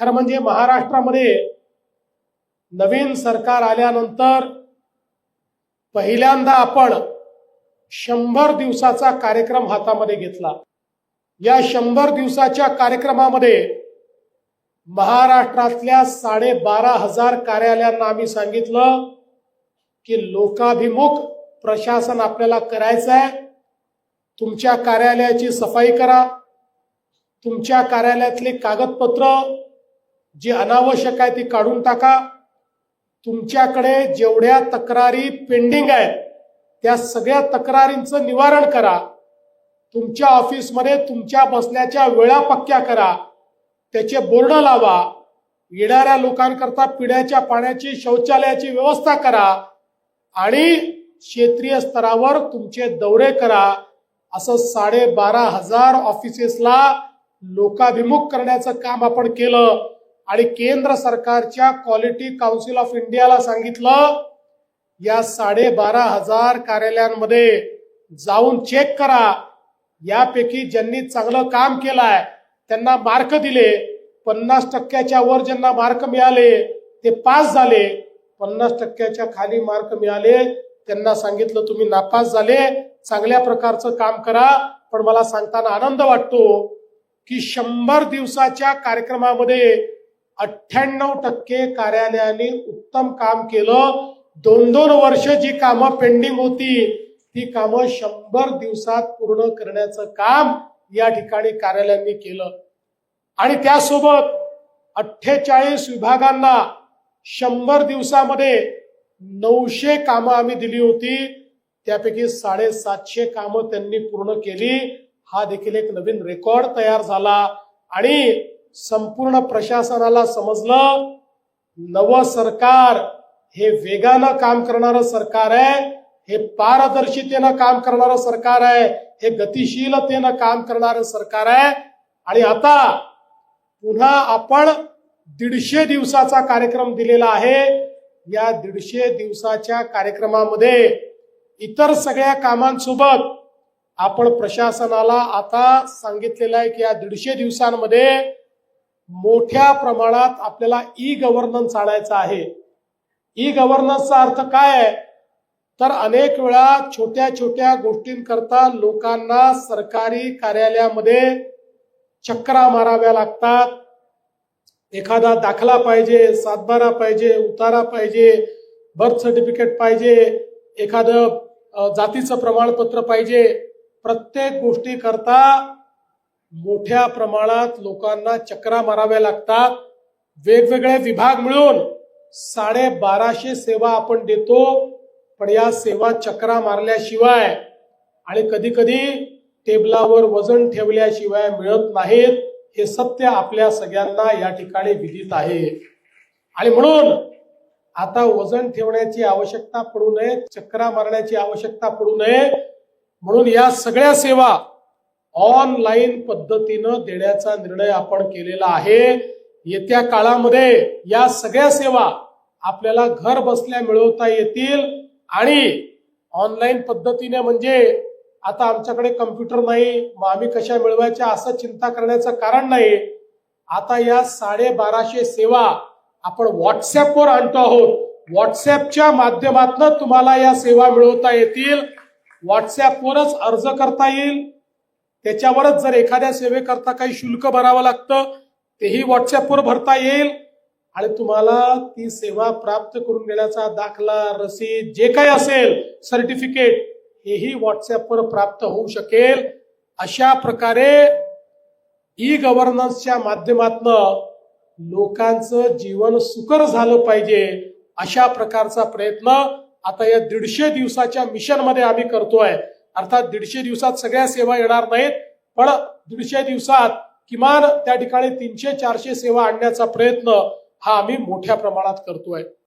खरं म्हणजे महाराष्ट्रामध्ये नवीन सरकार आल्यानंतर पहिल्यांदा आपण शंभर दिवसाचा कार्यक्रम हातामध्ये घेतला. या शंभर दिवसाच्या कार्यक्रमामध्ये महाराष्ट्रातल्या साडेबारा हजार कार्यालयांना आम्ही सांगितलं की लोकाभिमुख प्रशासन आपल्याला करायचं आहे तुमच्या कार्यालयाची सफाई करा. तुमच्या कार्यालयातले कागदपत्र जी अनावश्यक आहे ती काढून टाका. तुमच्याकडे जेवढ्या तक्रारी पेंडिंग आहेत त्या सगळ्या तक्रारींचं निवारण करा. तुमच्या ऑफिसमध्ये तुमच्या बसण्याच्या वेळा पक्क्या करा. त्याचे बोर्ड लावा. येणाऱ्या लोकांकरता पिण्याच्या पाण्याची शौचालयाची व्यवस्था करा. आणि क्षेत्रीय स्तरावर तुमचे दौरे करा. असं साडेबारा हजार ऑफिसेसला लोकाभिमुख करण्याचं काम आपण केलं. आणि केंद्र सरकारच्या क्वालिटी काउन्सिल ऑफ इंडियाला सांगितलं या साडेबारा हजार कार्यालयांमध्ये जाऊन चेक करा. यापैकी ज्यांनी चांगलं काम केलंय त्यांना मार्क दिले. पन्नास टक्क्याच्या वर ज्यांना मार्क मिळाले ते पास झाले. पन्नास टक्क्याच्या खाली मार्क मिळाले त्यांना सांगितलं तुम्ही नापास झाले. चांगल्या प्रकारचं काम करा. पण मला सांगताना आनंद वाटतो की शंभर दिवसाच्या कार्यक्रमामध्ये अठ्ठ्याण्णव टक्के कार्यालयाने उत्तम काम केलं. दोन दोन वर्ष जी कामं पेंडिंग होती ती कामं शंभर दिवसात पूर्ण करण्याचं काम या ठिकाणी कार्यालयांनी केलं. आणि त्यासोबत अठ्ठेचाळीस विभागांना शंभर दिवसामध्ये नऊशे कामं आम्ही दिली होती. त्यापैकी साडेसातशे कामं त्यांनी पूर्ण केली. हा देखील एक नवीन रेकॉर्ड तयार झाला. आणि संपूर्ण प्रशासनाला समजलं नवं सरकार हे वेगानं काम करणारं सरकार आहे हे पारदर्शितेनं काम करणारं सरकार आहे हे गतिशीलतेनं काम करणारं सरकार आहे. आणि आता पुन्हा आपण दीडशे दिवसाचा कार्यक्रम दिलेला आहे. या दीडशे दिवसाच्या कार्यक्रमामध्ये इतर सगळ्या कामांसोबत आपण प्रशासनाला आता सांगितलेलं आहे की या दीडशे दिवसांमध्ये मोठ्या प्रमाणात आपल्याला ई गव्हर्नन्स आणायचं आहे. ई गव्हर्नन्सचा अर्थ काय आहे? तर अनेक वेळा छोट्या छोट्या गोष्टींकरता लोकांना सरकारी कार्यालयामध्ये चक्रा माराव्या लागतात. एखादा दाखला पाहिजे सातबारा पाहिजे उतारा पाहिजे बर्थ सर्टिफिकेट पाहिजे एखादं जातीचं प्रमाणपत्र पाहिजे. प्रत्येक गोष्टी करता मोठ्या प्रमाणात लोकांना चक्रा माराव्या लागतात. वेगवेगळे विभाग मिळून साडेबाराशे सेवा आपण देतो पण या सेवा चक्रा मारल्याशिवाय आणि कधी कधी टेबलावर वजन ठेवल्याशिवाय मिळत नाहीत हे सत्य आपल्या सगळ्यांना या ठिकाणी विदित आहे. आणि म्हणून आता वजन ठेवण्याची आवश्यकता पडू नये चक्रा मारण्याची आवश्यकता पडू नये. म्हणून या सगळ्या सेवा ऑनलाईन पद्धतीनं देण्याचा निर्णय आपण केलेला आहे. येत्या काळामध्ये या सगळ्या सेवा आपल्याला घर बसल्या मिळवता येतील आणि ऑनलाईन पद्धतीने म्हणजे आता आमच्याकडे कम्प्युटर नाही मग आम्ही कशा मिळवायच्या असं चिंता करण्याचं कारण नाही. आता या साडेबाराशे सेवा आपण व्हॉट्सअपवर आणतो आहोत. व्हॉट्सअपच्या माध्यमातून तुम्हाला या सेवा मिळवता येतील. व्हॉट्सअपवरच अर्ज करता येईल. त्याच्यावरच जर एखाद्या सेवेकरता काही शुल्क भरावं लागतं तेही व्हॉट्सअपवर भरता येईल. आणि तुम्हाला ती सेवा प्राप्त करून घेण्याचा दाखला रसीद जे काही असेल सर्टिफिकेट हेही व्हॉट्सअपवर प्राप्त होऊ शकेल. अशा प्रकारे ई गव्हर्नन्सच्या माध्यमातनं लोकांचं जीवन सुकर झालं पाहिजे अशा प्रकारचा प्रयत्न आता या दीडशे दिवसाच्या मिशनमध्ये आम्ही करतोय. अर्थात दीडशे दिवसात सगळ्या सेवा येणार नाहीत पण दीडशे दिवसात किमान त्या ठिकाणी तीनशे चारशे सेवा आणण्याचा प्रयत्न हा आम्ही मोठ्या प्रमाणात करतोय.